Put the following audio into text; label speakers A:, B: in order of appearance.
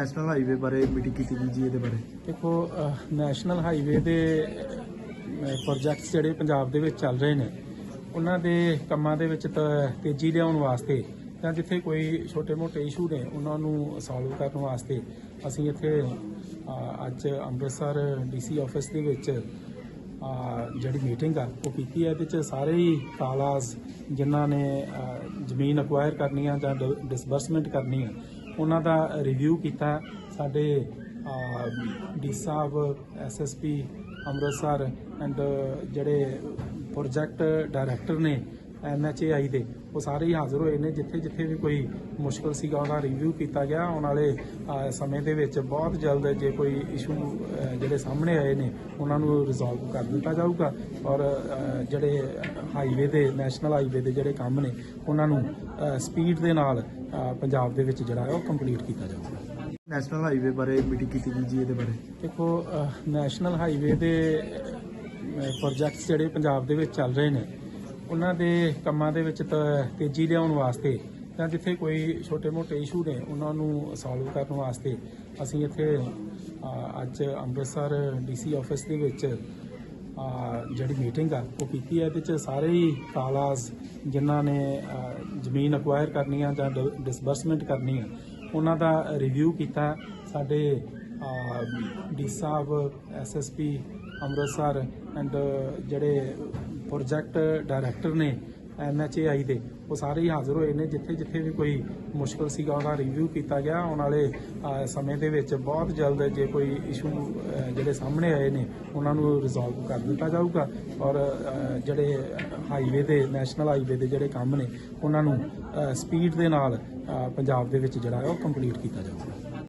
A: National highway ਬਾਰੇ meeting ਕੀਤੀ ਗਈ ਜੀ ਇਹਦੇ ਬਾਰੇ।
B: ਦੇਖੋ ਨੈਸ਼ਨਲ ਹਾਈਵੇ ਦੇ ਪ੍ਰੋਜੈਕਟਸ ਜਿਹੜੇ ਪੰਜਾਬ ਦੇ ਵਿੱਚ ਚੱਲ ਰਹੇ ਨੇ, ਉਹਨਾਂ ਦੇ ਕੰਮਾਂ ਦੇ ਵਿੱਚ ਤਾਂ ਤੇਜ਼ੀ ਲਿਆਉਣ ਵਾਸਤੇ ਜਾਂ ਜਿੱਥੇ ਕੋਈ ਛੋਟੇ-ਮੋਟੇ ਇਸ਼ੂ ਨੇ, ਉਹਨਾਂ ਨੂੰ ਸੋਲਵ ਕਰਨ ਵਾਸਤੇ ਅਸੀਂ ਇੱਥੇ ਅੱਜ ਅੰਮ੍ਰਿਤਸਰ ਡੀਸੀ ਆਫਿਸ ਦੇ ਵਿੱਚ ਜਿਹੜੀ ਮੀਟਿੰਗ ਆ, ਉਹ ਕੀਤੀ ਹੈ। ਇਹਦੇ ਚ ਸਾਰੇ ਹੀ ਕਾਲਾਸ ਜਿਨ੍ਹਾਂ ਨੇ ਜ਼ਮੀਨ ਅਕਵਾਇਰ ਕਰਨੀ ਆ ਜਾਂ ਡਿਸਬਰਸਮੈਂਟ ਕਰਨੀ ਆ ਉਹਨਾਂ ਦਾ ਰਿਵਿਊ ਕੀਤਾ। ਸਾਡੇ ਡੀ ਸਾਹਿਬ ਐਸਐਸਪੀ ਅੰਮ੍ਰਿਤਸਰ ਐਂਡ ਜਿਹੜੇ ਪ੍ਰੋਜੈਕਟ ਡਾਇਰੈਕਟਰ ਨੇ ਐਨਐਚਏਆਈ ਦੇ, ਉਹ ਸਾਰੇ ਹੀ ਹਾਜ਼ਰ ਹੋਏ ਨੇ। ਜਿੱਥੇ ਜਿੱਥੇ ਵੀ ਕੋਈ ਮੁਸ਼ਕਲ ਸੀਗਾ, ਉਹਦਾ ਰਿਵਿਊ ਕੀਤਾ ਗਿਆ। ਆਉਣ ਵਾਲੇ ਸਮੇਂ ਦੇ ਵਿੱਚ ਬਹੁਤ ਜਲਦ ਜੇ ਕੋਈ ਇਸ਼ੂ ਜਿਹੜੇ ਸਾਹਮਣੇ ਆਏ ਨੇ, ਉਹਨਾਂ ਨੂੰ ਰਿਜ਼ੋਲਵ ਕਰ ਦਿੱਤਾ ਜਾਊਗਾ। ਔਰ ਜਿਹੜੇ ਹਾਈਵੇ ਦੇ ਨੈਸ਼ਨਲ ਹਾਈਵੇ ਦੇ ਜਿਹੜੇ ਕੰਮ ਨੇ, ਉਹਨਾਂ ਨੂੰ ਸਪੀਡ ਦੇ ਨਾਲ ਪੰਜਾਬ ਦੇ ਵਿੱਚ ਜਿਹੜਾ ਹੈ ਉਹ ਕੰਪਲੀਟ ਕੀਤਾ ਜਾਊਗਾ
A: ਨੈਸ਼ਨਲ ਹਾਈਵੇ ਬਾਰੇ ਮੀਟਿੰਗ ਕੀਤੀ ਗਈ ਜੀ ਇਹਦੇ ਬਾਰੇ।
B: ਦੇਖੋ ਨੈਸ਼ਨਲ ਹਾਈਵੇ ਦੇ ਪ੍ਰੋਜੈਕਟਸ ਜਿਹੜੇ ਪੰਜਾਬ ਦੇ ਵਿੱਚ ਚੱਲ ਰਹੇ ਨੇ ਉਹਨਾਂ ਦੇ ਕੰਮਾਂ ਦੇ ਵਿੱਚ ਤੇਜ਼ੀ ਲਿਆਉਣ ਵਾਸਤੇ ਜਾਂ ਜਿੱਥੇ ਕੋਈ ਛੋਟੇ-ਮੋਟੇ ਇਸ਼ੂ ਨੇ ਉਹਨਾਂ ਨੂੰ ਸੋਲਵ ਕਰਨ ਵਾਸਤੇ ਅਸੀਂ ਇੱਥੇ ਅੱਜ ਅੰਮ੍ਰਿਤਸਰ ਡੀਸੀ ਆਫਿਸ ਦੇ ਵਿੱਚ ਜਿਹੜੀ ਮੀਟਿੰਗ ਆ, ਉਹ ਕੀਤੀ ਹੈ, ਇਹਦੇ ਚ ਸਾਰੇ ਹੀ ਕਾਲਾਸ ਜਿਨ੍ਹਾਂ ਨੇ ਜ਼ਮੀਨ ਅਕਵਾਇਰ ਕਰਨੀ ਆ ਜਾਂ ਡਿਸਬਰਸਮੈਂਟ ਕਰਨੀ ਆ, ਉਹਨਾਂ ਦਾ ਰਿਵਿਊ ਕੀਤਾ। ਸਾਡੇ ਡੀ ਸਾਹਿਬ ਐਸਐਸਪੀ ਅੰਮ੍ਰਿਤਸਰ ਐਂਡ ਜਿਹੜੇ ਪ੍ਰੋਜੈਕਟ ਡਾਇਰੈਕਟਰ ਨੇ ਐਨਐਚਏਆਈ ਦੇ। ਉਹ ਸਾਰੇ ਹੀ ਹਾਜ਼ਰ ਹੋਏ ਨੇ। ਜਿੱਥੇ ਜਿੱਥੇ ਵੀ ਕੋਈ ਮੁਸ਼ਕਲ ਸੀਗਾ, ਉਹਦਾ ਰਿਵਿਊ ਕੀਤਾ ਗਿਆ। ਆਉਣ ਵਾਲੇ ਸਮੇਂ ਦੇ ਵਿੱਚ ਬਹੁਤ ਜਲਦ ਜੇ ਕੋਈ ਇਸ਼ੂ ਜਿਹੜੇ ਸਾਹਮਣੇ ਆਏ ਨੇ, ਉਹਨਾਂ ਨੂੰ ਰਿਜ਼ੋਲਵ ਕਰ ਦਿੱਤਾ ਜਾਊਗਾ। ਔਰ ਜਿਹੜੇ ਹਾਈਵੇ ਦੇ ਨੈਸ਼ਨਲ ਹਾਈਵੇ ਦੇ ਜਿਹੜੇ ਕੰਮ ਨੇ, ਉਹਨਾਂ ਨੂੰ ਸਪੀਡ ਦੇ ਨਾਲ ਪੰਜਾਬ ਦੇ ਵਿੱਚ ਜਿਹੜਾ ਹੈ, ਉਹ ਕੰਪਲੀਟ ਕੀਤਾ ਜਾਊਗਾ।